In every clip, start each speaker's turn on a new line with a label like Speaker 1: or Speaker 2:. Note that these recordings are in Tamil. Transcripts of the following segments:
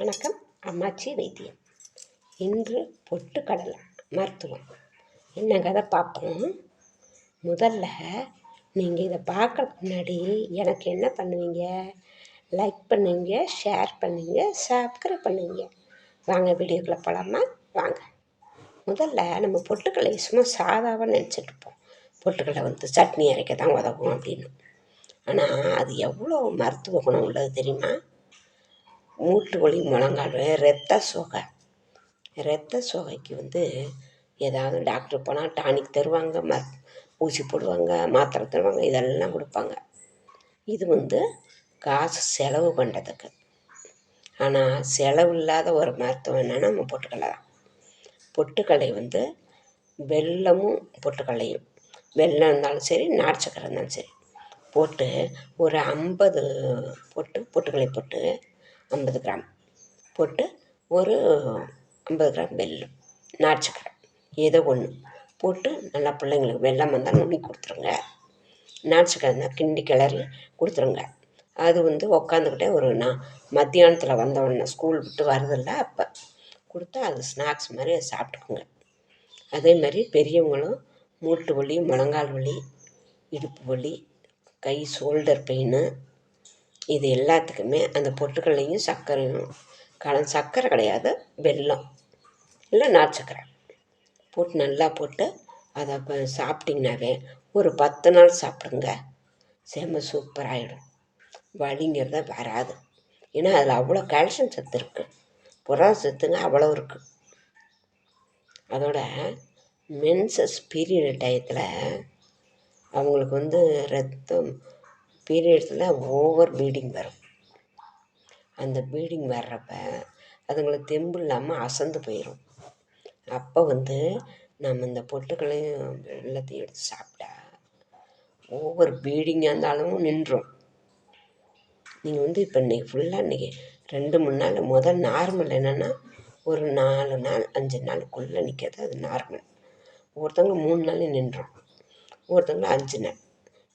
Speaker 1: வணக்கம். அம்மாச்சி வைத்தியம். இன்று பொட்டுக்கடலை மருத்துவம். என்ன கதை பார்ப்போம் முதல்ல நீங்கள் இதை பார்க்கறதுக்கு முன்னாடி எனக்கு என்ன பண்ணுவீங்க? லைக் பண்ணுவீங்க ஷேர் பண்ணுவீங்க சப்ஸ்கிரைப் பண்ணுவீங்க வாங்க வீடியோக்குள்ளே போகலாமா வாங்க. முதல்ல நம்ம பொட்டுக்கடலை சும்மா சாதாவாக நினச்சிட்டு இருப்போம். பொட்டுக்கடலை வந்து சட்னி அரைக்க தான் உதவும் அப்படின்னு. ஆனால் அது எவ்வளோ மருத்துவ குணம் உள்ளது தெரியுமா? மூட்டு வலி முழங்கால் வலி ரத்த சோகை. ரத்த சோகைக்கு வந்து ஏதாவது டாக்டர் போனால் டானிக் தருவாங்க ம ஊசி போடுவாங்க மாத்திரை தருவாங்க இதெல்லாம் கொடுப்பாங்க. இது வந்து காசு செலவு பண்ணுறதுக்கு ஆனால் செலவு இல்லாத ஒரு மருத்துவம் என்னென்னா நம்ம பொட்டுக்கடலை தான். பொட்டுக்கடலை வந்து வெல்லமும் பொட்டுக்கடலையும். வெல்லம் இருந்தாலும் சரி நாட்டு சக்கரை இருந்தாலும் சரி. போட்டு ஒரு ஐம்பது பொட்டு பொட்டுக்கடலை போட்டு ஐம்பது கிராம். போட்டு ஒரு ஐம்பது கிராம் வெல்லம். நாட்டு ஏதோ ஒன்று போட்டு நல்லா பிள்ளைங்களுக்கு வெள்ளம் வந்தால் நுண்ணி கொடுத்துருங்க. நாட்டு இருந்தால் கிண்டி கிளறி கொடுத்துருங்க. அது வந்து உக்காந்துக்கிட்டே ஒரு நான் மத்தியானத்தில் வந்தவொடனே ஸ்கூல் விட்டு வரதில்ல அப்போ. கொடுத்தா அது ஸ்நாக்ஸ் மாதிரி அதை சாப்பிட்டுக்குங்க. அதே மாதிரி பெரியவங்களும் மூட்டு வலி முழங்கால் வலி இடுப்பு வலி கை ஷோல்டர் பெயின் இது எல்லாத்துக்குமே அந்த பொட்டுக்கடலையும் சர்க்கரையும் கல சர்க்கரை கிடையாது வெல்லம் இல்லை நாட்டு போட்டு நல்லா போட்டு அதை இப்போ சாப்பிட்டிங்கனாவே ஒரு பத்து நாள் சாப்பிடுங்க. செம்ம சூப்பராகிடும் வலிங்கிறத வராது. ஏன்னா அதில் அவ்வளோ கால்சியம் சத்து இருக்குது புரத சத்துங்க அவ்வளோ இருக்குது அதோட மென்சஸ் பீரியட் டயத்தில் அவங்களுக்கு வந்து ரத்தம் பீரியட்ஸில் ஓவர் ப்ளீடிங் வரும். அந்த ப்ளீடிங் வர்றப்ப அதுங்களுக்கு தெம்பு இல்லாமல் அசந்து போயிடும் அப்போ வந்து நம்ம இந்த பொட்டுக்களையும் வெள்ளத்தையும் எடுத்து சாப்பிட்டா ஓவர் ப்ளீடிங்காக இருந்தாலும் நின்றும். நீங்கள் வந்து இப்போ இன்றைக்கி ஃபுல்லாக இன்றைக்கி ரெண்டு மூணு நாள் முதல் நார்மல் என்னென்னா ஒரு நாலு நாள் அஞ்சு நாளுக்குள்ளே நிற்கிறது அது நார்மல் ஒருத்தவங்க மூணு நாள் நின்றோம் ஒருத்தவங்க அஞ்சு நாள்.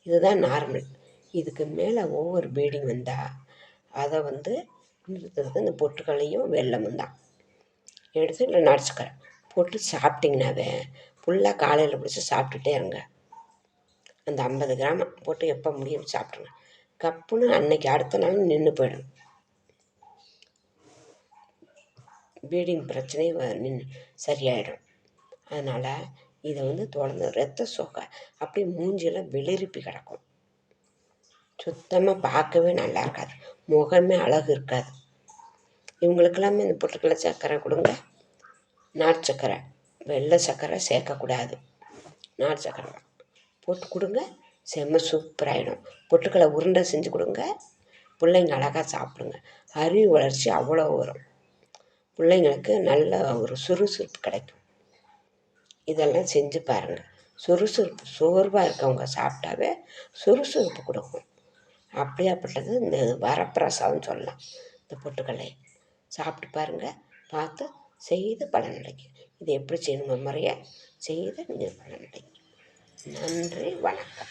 Speaker 1: இதுதான் நார்மல் இதுக்கு மேலே ஒவ்வொரு பீடிங் வந்தால் அதை வந்து நிறுத்துறது இந்த பொட்டுக்களையும் வெள்ளமும் தான் எடுத்து இல்லை நடிச்சுக்கிறேன். போட்டு சாப்பிட்டிங்கனாவே ஃபுல்லாக காலையில் பிடிச்சி சாப்பிட்டுட்டே இருங்க. அந்த ஐம்பது கிராம் போட்டு எப்போ முடியும் சாப்பிட்ருங்க கப்புன்னு அன்னைக்கு அடுத்த நாள் நின்று போயிடும். பீடிங் பிரச்சனையும் நின்று சரியாயிடும். அதனால் இதை வந்து தொடர்ந்து ரத்த சோகை அப்படியே மூஞ்சியெல்லாம் விளிருப்பி கிடக்கும். சுத்தமாக பார்க்கவே நல்லா இருக்காது. முகமே அழகு இருக்காது. இவங்களுக்கெல்லாமே இந்த பொட்டுக்கடலை சர்க்கரை கொடுங்க. நாட்டு சர்க்கரை வெள்ளை சர்க்கரை சேர்க்கக்கூடாது. நாட்டு சர்க்கரை போட்டு கொடுங்க. செம்ம சூப்பராகிடும் பொட்டுக்கடலை உருண்டை செஞ்சு கொடுங்க. பிள்ளைங்க அழகாக சாப்பிடுங்க. அறிவு வளர்ச்சி அவ்வளோ வரும். பிள்ளைங்களுக்கு நல்ல ஒரு சுறுசுறுப்பு கிடைக்கும். இதெல்லாம் செஞ்சு பாருங்கள் சுறுசுறுப்பு சோர்வாக இருக்கவங்க சாப்பிட்டாவே சுறுசுறுப்பு கொடுக்கும். அப்படியாப்பட்டது இந்த வரப்பிரசாதம் சொல்லலாம். இந்த பொட்டுக்கடலை. சாப்பிட்டு பாருங்கள் பார்த்து செய்து பலன் கிடைக்கும். இது எப்படி செய்யணுங்க முறையாக செய்து நீங்கள் பலன் கிடைக்கும். நன்றி வணக்கம்.